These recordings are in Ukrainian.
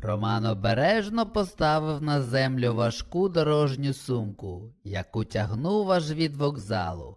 Роман обережно поставив на землю важку дорожню сумку, яку тягнув аж від вокзалу,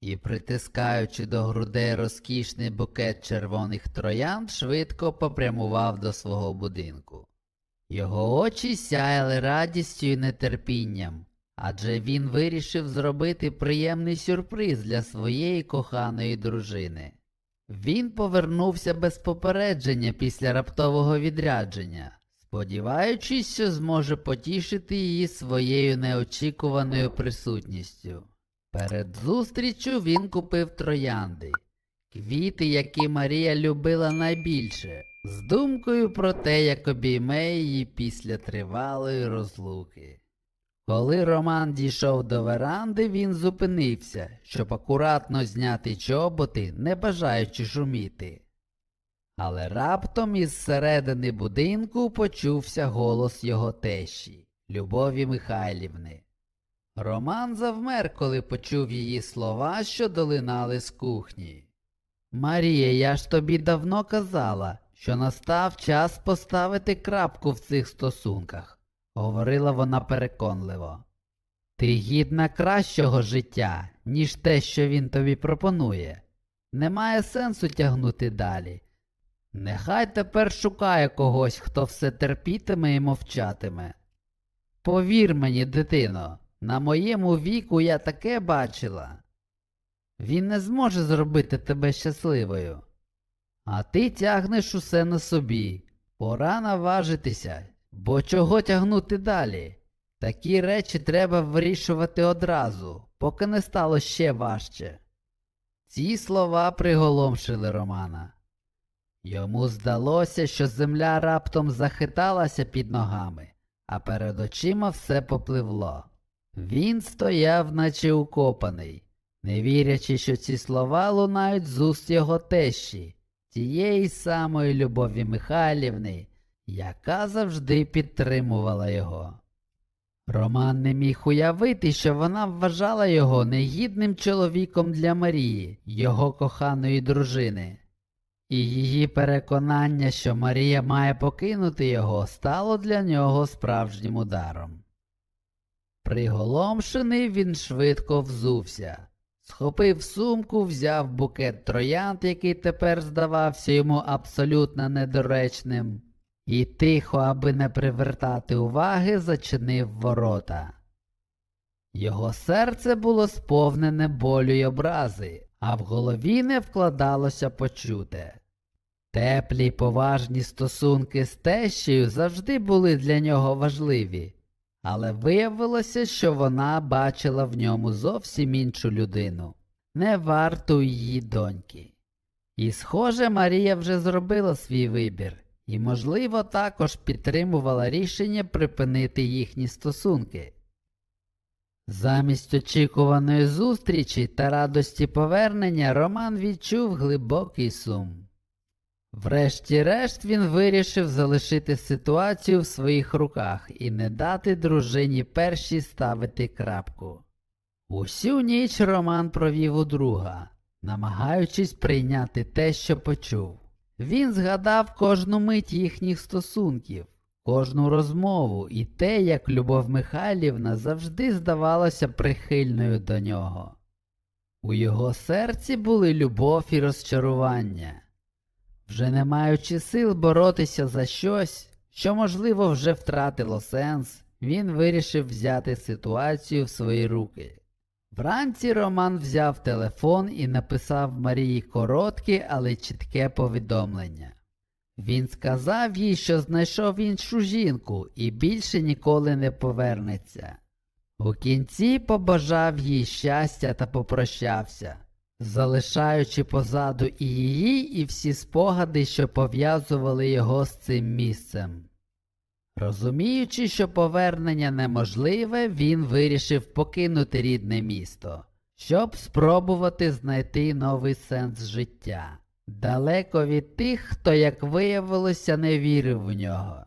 і, притискаючи до грудей розкішний букет червоних троянд, швидко попрямував до свого будинку. Його очі сяяли радістю і нетерпінням, адже він вирішив зробити приємний сюрприз для своєї коханої дружини. Він повернувся без попередження після раптового відрядження, сподіваючись, що зможе потішити її своєю неочікуваною присутністю. Перед зустрічю він купив троянди, квіти, які Марія любила найбільше, з думкою про те, як обійме її після тривалої розлуки. Коли Роман дійшов до веранди, він зупинився, щоб акуратно зняти чоботи, не бажаючи шуміти. Але раптом із середини будинку почувся голос його тещі, Любові Михайлівни. Роман завмер, коли почув її слова, що долинали з кухні. Марія, я ж тобі давно казала, що настав час поставити крапку в цих стосунках, говорила вона переконливо. Ти гідна кращого життя, ніж те, що він тобі пропонує. Немає сенсу тягнути далі. Нехай тепер шукає когось, хто все терпітиме і мовчатиме. Повір мені, дитино, на моєму віку я таке бачила. Він не зможе зробити тебе щасливою. А ти тягнеш усе на собі. Пора наважитися, бо чого тягнути далі? Такі речі треба вирішувати одразу, поки не стало ще важче. Ці слова приголомшили Романа. Йому здалося, що земля раптом захиталася під ногами, а перед очима все попливло. Він стояв, наче укопаний, не вірячи, що ці слова лунають з уст його тещі, тієї самої Любові Михайлівни, яка завжди підтримувала його. Роман не міг уявити, що вона вважала його негідним чоловіком для Марії, його коханої дружини. І її переконання, що Марія має покинути його, стало для нього справжнім ударом. Приголомшений він швидко взувся, схопив сумку, взяв букет троянд, який тепер здавався йому абсолютно недоречним, і тихо, аби не привертати уваги, зачинив ворота. Його серце було сповнене болю й образи, а в голові не вкладалося почуте. Теплі й поважні стосунки з тещею завжди були для нього важливі, але виявилося, що вона бачила в ньому зовсім іншу людину, не варту її доньки. І, схоже, Марія вже зробила свій вибір і, можливо, також підтримувала рішення припинити їхні стосунки. Замість очікуваної зустрічі та радості повернення Роман відчув глибокий сум. Врешті-решт він вирішив залишити ситуацію в своїх руках і не дати дружині першій ставити крапку. Усю ніч Роман провів у друга, намагаючись прийняти те, що почув. Він згадав кожну мить їхніх стосунків, кожну розмову і те, як Любов Михайлівна завжди здавалася прихильною до нього. У його серці були любов і розчарування. Вже не маючи сил боротися за щось, що, можливо, вже втратило сенс, він вирішив взяти ситуацію в свої руки. Вранці Роман взяв телефон і написав Марії коротке, але чітке повідомлення. Він сказав їй, що знайшов іншу жінку і більше ніколи не повернеться. У кінці побажав їй щастя та попрощався, залишаючи позаду і її, і всі спогади, що пов'язували його з цим місцем. Розуміючи, що повернення неможливе, він вирішив покинути рідне місто, щоб спробувати знайти новий сенс життя, далеко від тих, хто, як виявилося, не вірив в нього.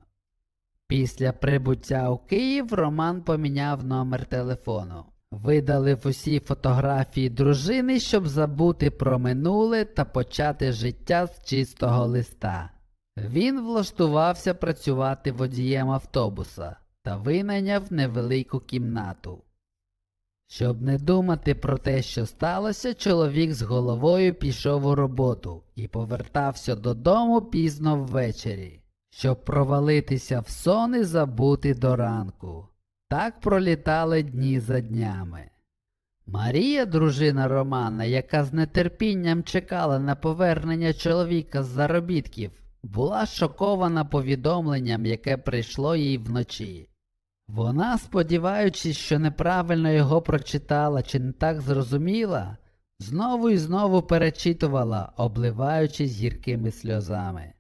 Після прибуття у Київ Роман поміняв номер телефону, видалив усі фотографії дружини, щоб забути про минуле та почати життя з чистого листа. Він влаштувався працювати водієм автобуса та винайняв невелику кімнату. Щоб не думати про те, що сталося, чоловік з головою пішов у роботу і повертався додому пізно ввечері, щоб провалитися в сон і забути до ранку. Так пролітали дні за днями. Марія, дружина Романа, яка з нетерпінням чекала на повернення чоловіка з заробітків, була шокована повідомленням, яке прийшло їй вночі. Вона, сподіваючись, що неправильно його прочитала чи не так зрозуміла, знову і знову перечитувала, обливаючись гіркими сльозами.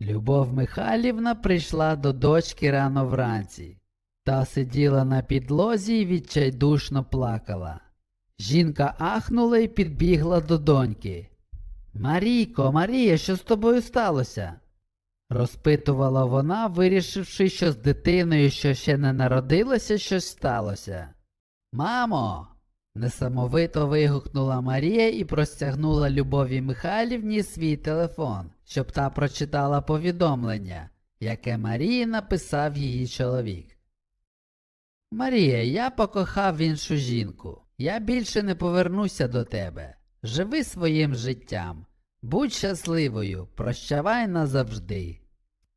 Любов Михайлівна прийшла до дочки рано вранці та сиділа на підлозі і відчайдушно плакала. Жінка ахнула і підбігла до доньки. Марійко, Марія, що з тобою сталося? розпитувала вона, вирішивши, що з дитиною, що ще не народилося, щось сталося. Мамо. несамовито вигукнула Марія і простягнула Любові Михайлівні свій телефон, щоб та прочитала повідомлення, яке Марії написав її чоловік. Марія, я покохав іншу жінку. Я більше не повернуся до тебе. Живи своїм життям. Будь щасливою, прощавай назавжди.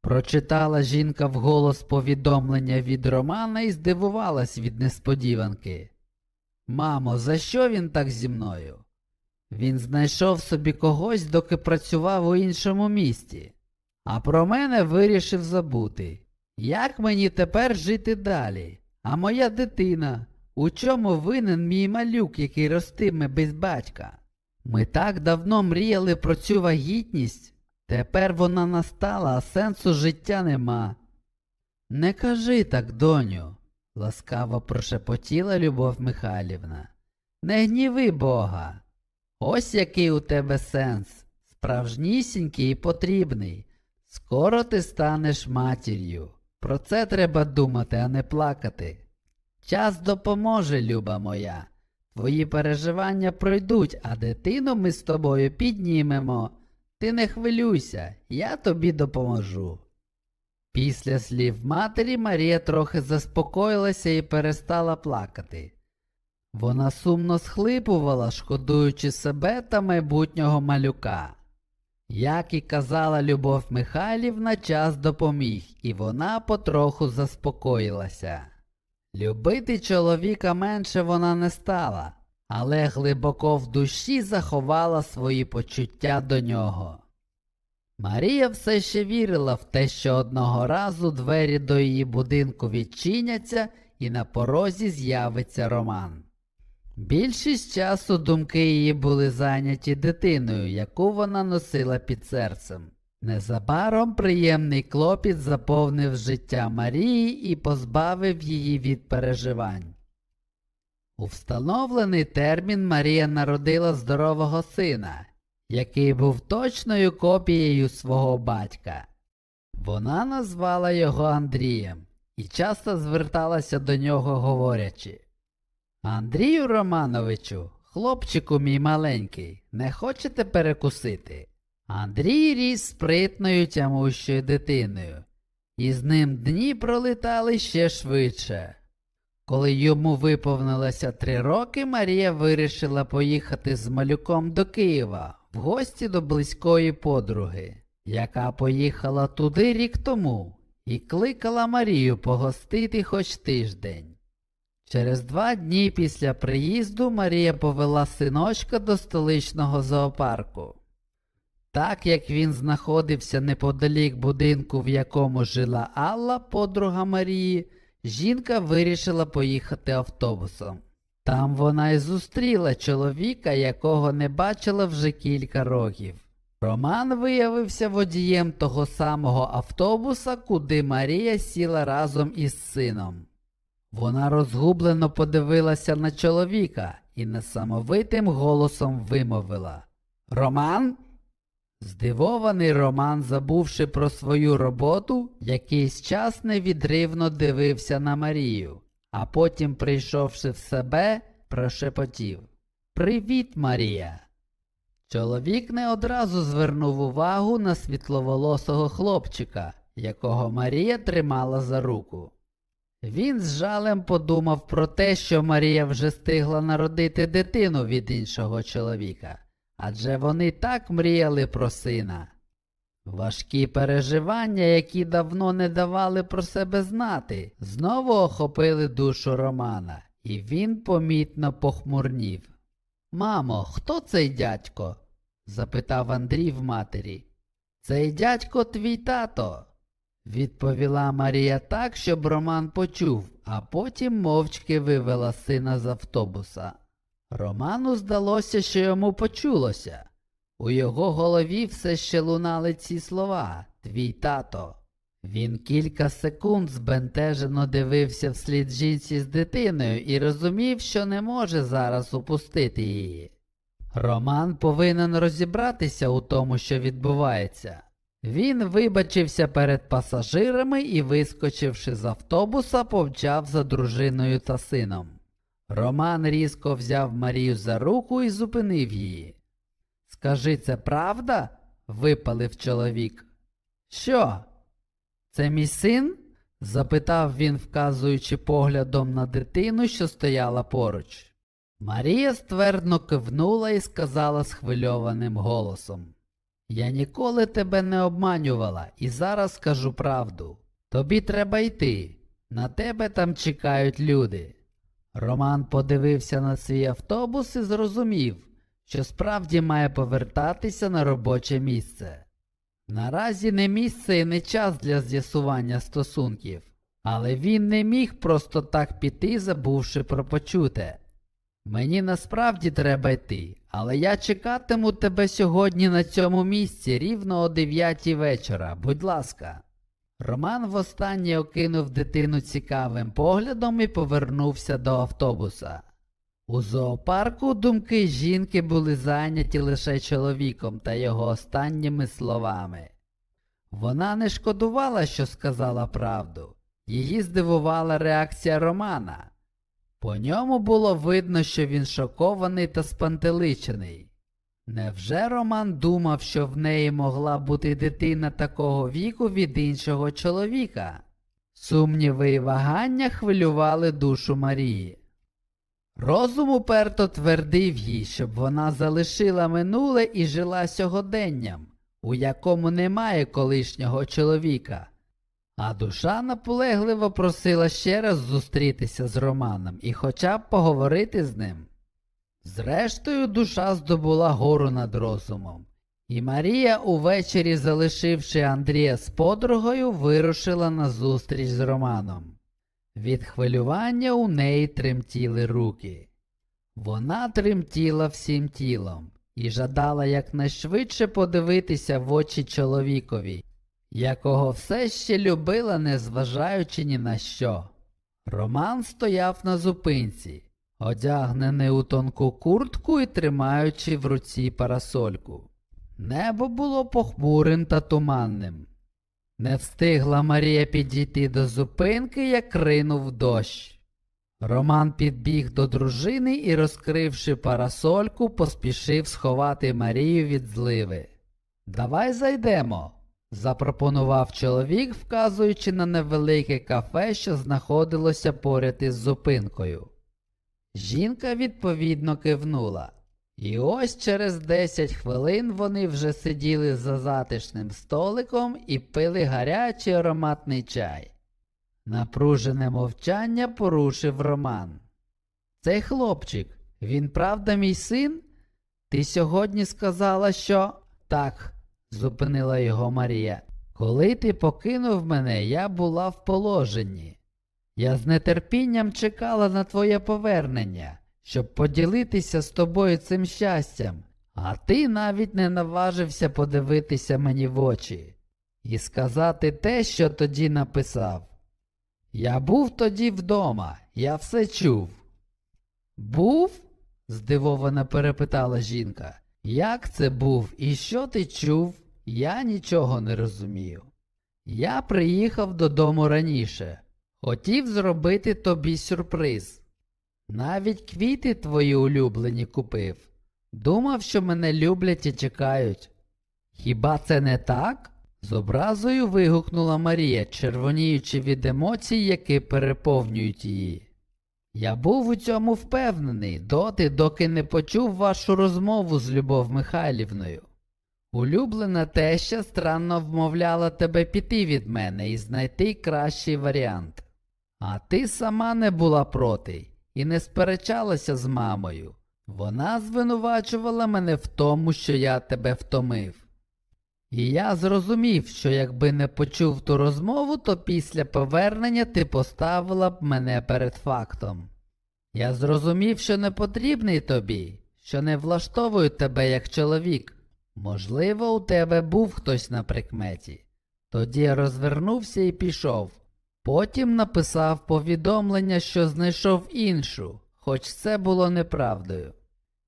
Прочитала жінка вголос повідомлення від Романа і здивувалась від несподіванки. Мамо, за що він так зі мною? Він знайшов собі когось, доки працював у іншому місті, а про мене вирішив забути. Як мені тепер жити далі? А моя дитина, у чому винен мій малюк, який ростиме без батька? Ми так давно мріяли про цю вагітність, тепер вона настала, а сенсу життя нема. Не кажи так, доню, ласкаво прошепотіла Любов Михайлівна. Не гніви Бога. Ось який у тебе сенс, справжнісінький і потрібний. Скоро ти станеш матір'ю. Про це треба думати, а не плакати. Час допоможе, люба моя. Твої переживання пройдуть, а дитину ми з тобою піднімемо. Ти не хвилюйся, я тобі допоможу. Після слів матері Марія трохи заспокоїлася і перестала плакати. Вона сумно схлипувала, шкодуючи себе та майбутнього малюка. Як і казала Любов Михайлівна, час допоміг, і вона потроху заспокоїлася. Любити чоловіка менше вона не стала, але глибоко в душі заховала свої почуття до нього. Марія все ще вірила в те, що одного разу двері до її будинку відчиняться і на порозі з'явиться Роман. Більшість часу думки її були зайняті дитиною, яку вона носила під серцем. Незабаром приємний клопіт заповнив життя Марії і позбавив її від переживань. У встановлений термін Марія народила здорового сина, який був точною копією свого батька. Вона назвала його Андрієм і часто зверталася до нього, говорячи Андрію Романовичу, хлопчику мій маленький, не хочете перекусити? Андрій ріс спритною тямущою дитиною, і з ним дні пролетали ще швидше. Коли йому виповнилося три роки, Марія вирішила поїхати з малюком до Києва в гості до близької подруги, яка поїхала туди рік тому і кликала Марію погостити хоч тиждень. Через два дні після приїзду Марія повела синочка до столичного зоопарку. Так як він знаходився неподалік будинку, в якому жила Алла, подруга Марії, жінка вирішила поїхати автобусом. Там вона й зустріла чоловіка, якого не бачила вже кілька років. Роман виявився водієм того самого автобуса, куди Марія сіла разом із сином. Вона розгублено подивилася на чоловіка і несамовитим голосом вимовила Роман? Здивований Роман, забувши про свою роботу, якийсь час невідривно дивився на Марію, а потім, прийшовши в себе, прошепотів Привіт, Марія. Чоловік не одразу звернув увагу на світловолосого хлопчика, якого Марія тримала за руку. Він з жалем подумав про те, що Марія вже стигла народити дитину від іншого чоловіка, адже вони так мріяли про сина. Важкі переживання, які давно не давали про себе знати, знову охопили душу Романа, і він помітно похмурнів. Мамо, хто цей дядько? запитав Андрій в матері. Цей дядько твій тато, відповіла Марія так, щоб Роман почув, а потім мовчки вивела сина з автобуса. Роману здалося, що йому почулося. У його голові все ще лунали ці слова Твій тато. Він кілька секунд збентежено дивився вслід жінці з дитиною і розумів, що не може зараз упустити її. Роман повинен розібратися у тому, що відбувається. Він вибачився перед пасажирами і, вискочивши з автобуса, повчав за дружиною та сином. Роман різко взяв Марію за руку і зупинив її. Скажи, це правда? випалив чоловік. Що? Це мій син? запитав він, вказуючи поглядом на дитину, що стояла поруч. Марія ствердно кивнула і сказала схвильованим голосом Я ніколи тебе не обманювала і зараз скажу правду. Тобі треба йти. На тебе там чекають люди. Роман подивився на свій автобус і зрозумів, що справді має повертатися на робоче місце. Наразі не місце і не час для з'ясування стосунків, але він не міг просто так піти, забувши про почуте. Мені насправді треба йти, але я чекатиму тебе сьогодні на цьому місці рівно о дев'ятій вечора, будь ласка. Роман востаннє окинув дитину цікавим поглядом і повернувся до автобуса. У зоопарку думки жінки були зайняті лише чоловіком та його останніми словами. Вона не шкодувала, що сказала правду. Її здивувала реакція Романа. По ньому було видно, що він шокований та спантеличений. Невже Роман думав, що в неї могла бути дитина такого віку від іншого чоловіка? Сумніви і вагання хвилювали душу Марії. Розум уперто твердив їй, щоб вона залишила минуле і жила сьогоденням, у якому немає колишнього чоловіка. А душа наполегливо просила ще раз зустрітися з Романом і хоча б поговорити з ним. Зрештою, душа здобула гору над розумом, і Марія, увечері залишивши Андрія з подругою, вирушила на зустріч з Романом. Від хвилювання у неї тремтіли руки. Вона тремтіла всім тілом і жадала якнайшвидше подивитися в очі чоловікові, якого все ще любила, незважаючи ні на що. Роман стояв на зупинці, одягнений у тонку куртку і тримаючи в руці парасольку. Небо було похмурим та туманним. Не встигла Марія підійти до зупинки, як ринув дощ. Роман підбіг до дружини і, розкривши парасольку, поспішив сховати Марію від зливи. Давай зайдемо, запропонував чоловік, вказуючи на невелике кафе, що знаходилося поряд із зупинкою. Жінка відповідно кивнула. І ось через 10 хвилин вони вже сиділи за затишним столиком і пили гарячий ароматний чай. Напружене мовчання порушив Роман. Цей хлопчик, він правда мій син? Ти сьогодні сказала, що. Так, зупинила його Марія. Коли ти покинув мене, я була в положенні. Я з нетерпінням чекала на твоє повернення щоб поділитися з тобою цим щастям, а ти навіть не наважився подивитися мені в очі і сказати те, що тоді написав. Я був тоді вдома, я все чув. Був? здивовано перепитала жінка. Як це був і що ти чув? Я нічого не розумію. Я приїхав додому раніше, хотів зробити тобі сюрприз. Навіть квіти твої улюблені купив. Думав, що мене люблять і чекають. Хіба це не так? З образою вигукнула Марія, червоніючи від емоцій, які переповнюють її. Я був у цьому впевнений доти, доки не почув вашу розмову з Любов Михайлівною. Улюблена теща странно вмовляла тебе піти від мене і знайти кращий варіант. А ти сама не була проти і не сперечалася з мамою. Вона звинувачувала мене в тому, що я тебе втомив. І я зрозумів, що якби не почув ту розмову, то після повернення ти поставила б мене перед фактом. Я зрозумів, що не потрібний тобі, що не влаштовую тебе як чоловік. Можливо, у тебе був хтось на прикметі. Тоді розвернувся і пішов. Потім написав повідомлення, що знайшов іншу, хоч це було неправдою.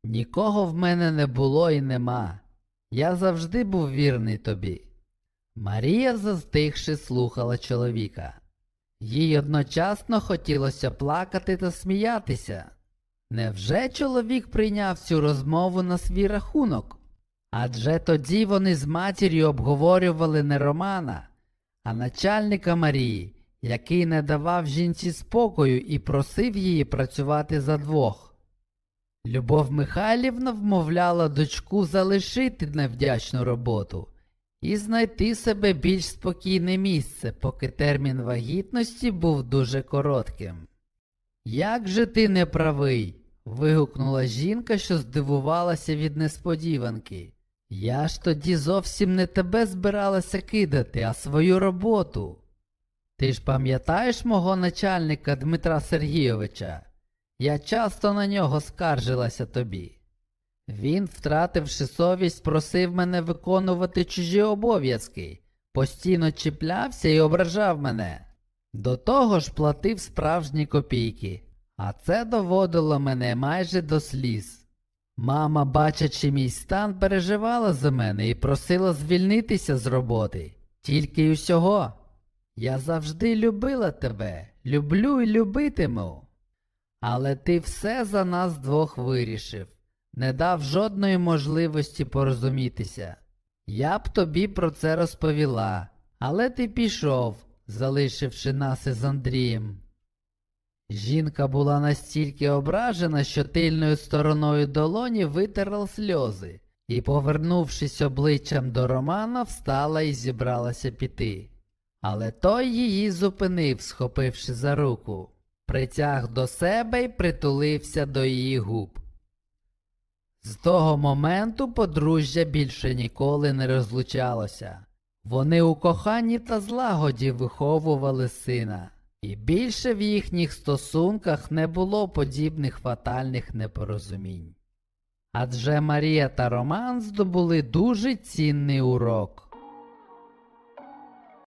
Нікого в мене не було і нема. Я завжди був вірний тобі. Марія, застигши, слухала чоловіка. Їй одночасно хотілося плакати та сміятися. Невже чоловік прийняв цю розмову на свій рахунок? Адже тоді вони з матір'ю обговорювали не Романа, а начальника Марії, який не давав жінці спокою і просив її працювати за двох. Любов Михайлівна вмовляла дочку залишити невдячну роботу і знайти себе більш спокійне місце, поки термін вагітності був дуже коротким. Як же ти не правий? вигукнула жінка, що здивувалася від несподіванки. Я ж тоді зовсім не тебе збиралася кидати, а свою роботу. Ти ж пам'ятаєш мого начальника Дмитра Сергійовича? Я часто на нього скаржилася тобі. Він, втративши совість, просив мене виконувати чужі обов'язки, постійно чіплявся і ображав мене. До того ж платив справжні копійки, а це доводило мене майже до сліз. Мама, бачачи мій стан, переживала за мене і просила звільнитися з роботи, тільки й усього. Я завжди любила тебе, люблю і любитиму. Але ти все за нас двох вирішив, не дав жодної можливості порозумітися. Я б тобі про це розповіла, але ти пішов, залишивши нас із Андрієм. Жінка була настільки ображена, що тильною стороною долоні витерла сльози і, повернувшись обличчям до Романа, встала і зібралася піти. Але той її зупинив, схопивши за руку, притяг до себе і притулився до її губ. З того моменту подружжя більше ніколи не розлучалося. Вони у коханні та злагоді виховували сина, і більше в їхніх стосунках не було подібних фатальних непорозумінь. Адже Марія та Роман здобули дуже цінний урок.